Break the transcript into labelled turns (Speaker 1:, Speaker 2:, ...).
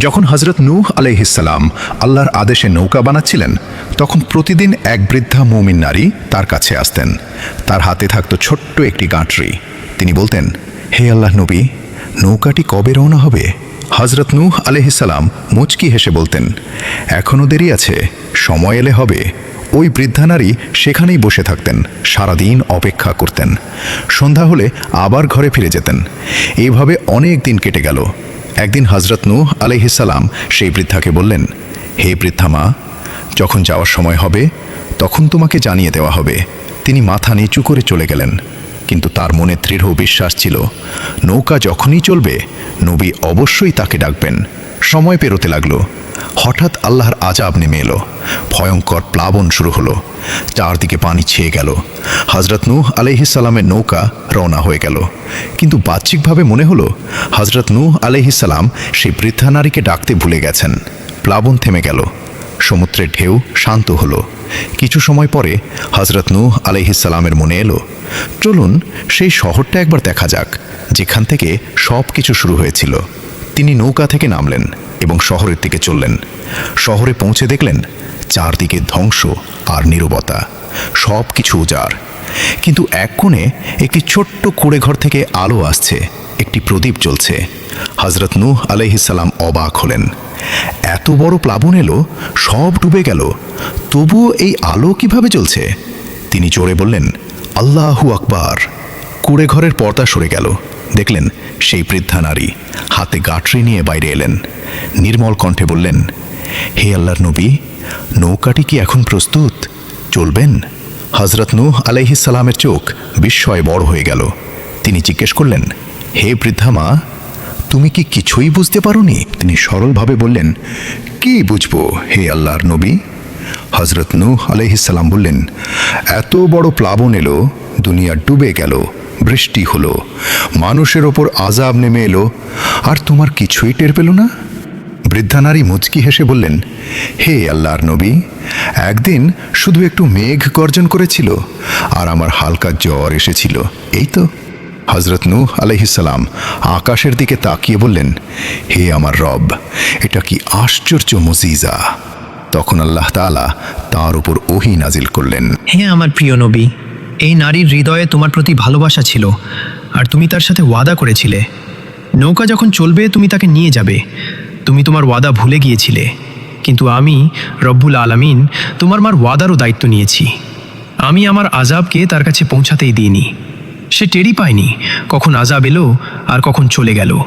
Speaker 1: যখন হজরত নূহ আলাইহিসাল্লাম আল্লাহর আদেশে নৌকা বানাচ্ছিলেন, তখন প্রতিদিন এক বৃদ্ধা মুমিন নারী তার কাছে আসতেন। তার হাতে থাকতো ছোট্ট একটি গাঁটরি। তিনি বলতেন, হে আল্লাহ নবী, নৌকাটি কবে রওনা হবে? হজরত নূহ আলহিসাল্লাম মুচকি হেসে বলতেন এখনও দেরি আছে, সময় এলে হবে। ওই বৃদ্ধা নারী সেখানেই বসে থাকতেন, সারাদিন অপেক্ষা করতেন। সন্ধ্যা হলে আবার ঘরে ফিরে যেতেন। এইভাবে অনেক দিন কেটে গেল। একদিন হজরত নূহ আলাইহিসাল্লাম সেই বৃদ্ধাকে বললেন, হে বৃদ্ধা মা, যখন যাওয়ার সময় হবে, তখন তোমাকে জানিয়ে দেওয়া হবে। তিনি মাথা নিচু করে চলে গেলেন। কিন্তু তার মনে দৃঢ় বিশ্বাস ছিল, নৌকা যখনই চলবে, নবী অবশ্যই তাকে ডাকবেন। সময় পেরোতে লাগল। হঠাৎ আল্লাহর আজাব নেমে এলো। ভয়ঙ্কর প্লাবন শুরু হলো। চারদিকে পানি ছেয়ে গেল। হজরত নূহ আলহিসাল্লামের নৌকা রওনা হয়ে গেল। কিন্তু বাহ্যিকভাবে মনে হলো হজরত নূহ আলহিসাল্লাম সেই বৃদ্ধা নারীকে ডাকতে ভুলে গেছেন। প্লাবন থেমে গেল। সমুদ্রের ঢেউ শান্ত হলো। কিছু সময় পরে হজরত নূহ আলহিসাল্লামের মনে এলো, চলুন সেই শহরটা একবার দেখা যাক, যেখান থেকে সব কিছু শুরু হয়েছিল। তিনি নৌকা থেকে নামলেন। এবং শহরের দিকে চললেন। শহরে পৌঁছে দেখলেন চারদিকে ধ্বংস আর নীরবতা সব কিছু উজাড়। কিন্তু এক কোণে একটি ছোট্ট কুড়ে ঘর থেকে আলো আসছে, একটি প্রদীপ জ্বলছে। হজরত নূহ আলহিসাল্লাম অবাক হলেন। এত বড় প্লাবন এলো, সব ডুবে গেল। তবুও এই আলো কীভাবে চলছে তিনি জোরে বললেন, আল্লাহু আকবার। কুড়ে ঘরের পর্দা সরে গেল। দেখলেন সেই বৃদ্ধা নারী হাতে গাঁটরি নিয়ে বাইরে এলেন। নির্মল কণ্ঠে বললেন, হে আল্লাহর নবী, নৌকাটি কি এখন প্রস্তুত? চলবেন? হজরত নূহ আলাইহিসালামের চোখ বিস্ময়ে বড় হয়ে গেল। তিনি জিজ্ঞেস করলেন, হে বৃদ্ধা মা, তুমি কি কিছুই বুঝতে পারোনি? তিনি সরলভাবে বললেন, কি বুঝব, হে আল্লাহর নবী? হজরত নূহ আলহিসাল্লাম বললেন, এত বড় প্লাবন এলো, দুনিয়া ডুবে গেল। বৃষ্টি হলো। মানুষের ওপর আজাব নেমে এলো। আর তোমার কিছুই টের পেল না? বৃদ্ধা নারী মুচকি হেসে বললেন, হে আল্লাহর নবী, একদিন শুধু একটু মেঘ গর্জন করেছিল আর আমার হালকা জ্বর এসেছিল। এই তো। হজরত নূহ আলহিসাল্লাম আকাশের দিকে তাকিয়ে বললেন, হে আমার রব, এটা কি আশ্চর্য মজিজা? তখন আল্লাহ তাআলা তার উপর ওহি নাজিল করলেন।
Speaker 2: হে আমার প্রিয় নবী এই নারীর হৃদয়ে তোমার প্রতি ভালোবাসা ছিল, আর তুমি তার সাথে ওয়াদা করেছিলে। নৌকা যখন চলবে, তুমি তাকে নিয়ে যাবে। তুমি তোমার ওয়াদা ভুলে গিয়েছিলে। কিন্তু আমি, রব্বুল আলামিন, তোমার মার ওয়াদারও দায়িত্ব নিয়েছি। আমি আমার আজাবকে তার কাছে পৌঁছাতেই দিইনি। সে টেরি পায়নি কখন আজাব এলো আর কখন চলে গেল।